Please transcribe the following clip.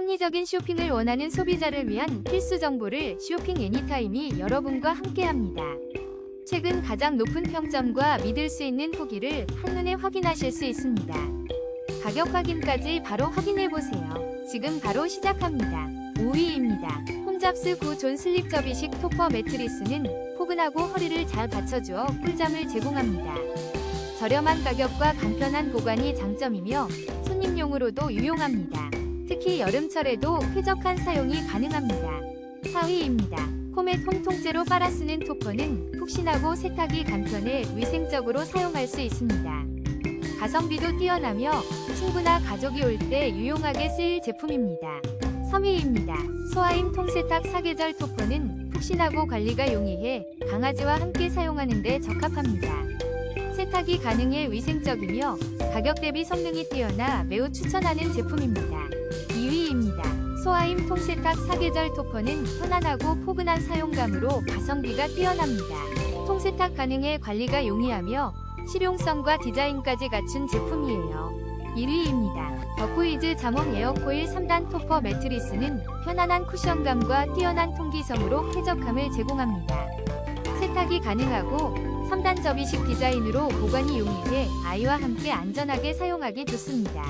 합리적인 쇼핑을 원하는 소비자를 위한 필수 정보를 쇼핑 애니타임이 여러분과 함께합니다. 최근 가장 높은 평점과 믿을 수 있는 후기를 한눈에 확인하실 수 있습니다. 가격 확인까지 바로 확인해 보세요. 지금 바로 시작합니다. 5위입니다. 홈잡스 9존 슬립 접이식 토퍼 매트리스는 포근하고 허리를 잘 받쳐주어 꿀잠을 제공합니다. 저렴한 가격과 간편한 보관이 장점이며 손님용으로도 유용합니다. 특히 여름철에도 쾌적한 사용이 가능합니다. 4위입니다. 코멧 홈 통째로 빨아 쓰는 토퍼는 푹신하고 세탁이 간편해 위생적으로 사용할 수 있습니다. 가성비도 뛰어나며 친구나 가족이 올 때 유용하게 쓰일 제품입니다. 3위입니다. 소아임 통세탁 사계절 토퍼는 푹신하고 관리가 용이해 강아지와 함께 사용하는 데 적합합니다. 세탁이 가능해 위생적이며 가격 대비 성능이 뛰어나 매우 추천하는 제품입니다. 2위입니다. 소아임 통세탁 사계절 토퍼는 편안하고 포근한 사용감으로 가성비가 뛰어납니다. 통세탁 가능해 관리가 용이하며 실용성과 디자인까지 갖춘 제품이에요. 1위입니다. 더코이즈 잠옷 에어코일 3단 토퍼 매트리스는 편안한 쿠션감과 뛰어난 통기성으로 쾌적함을 제공합니다. 세탁이 가능하고 3단 접이식 디자인으로 보관이 용이해 아이와 함께 안전하게 사용하기 좋습니다.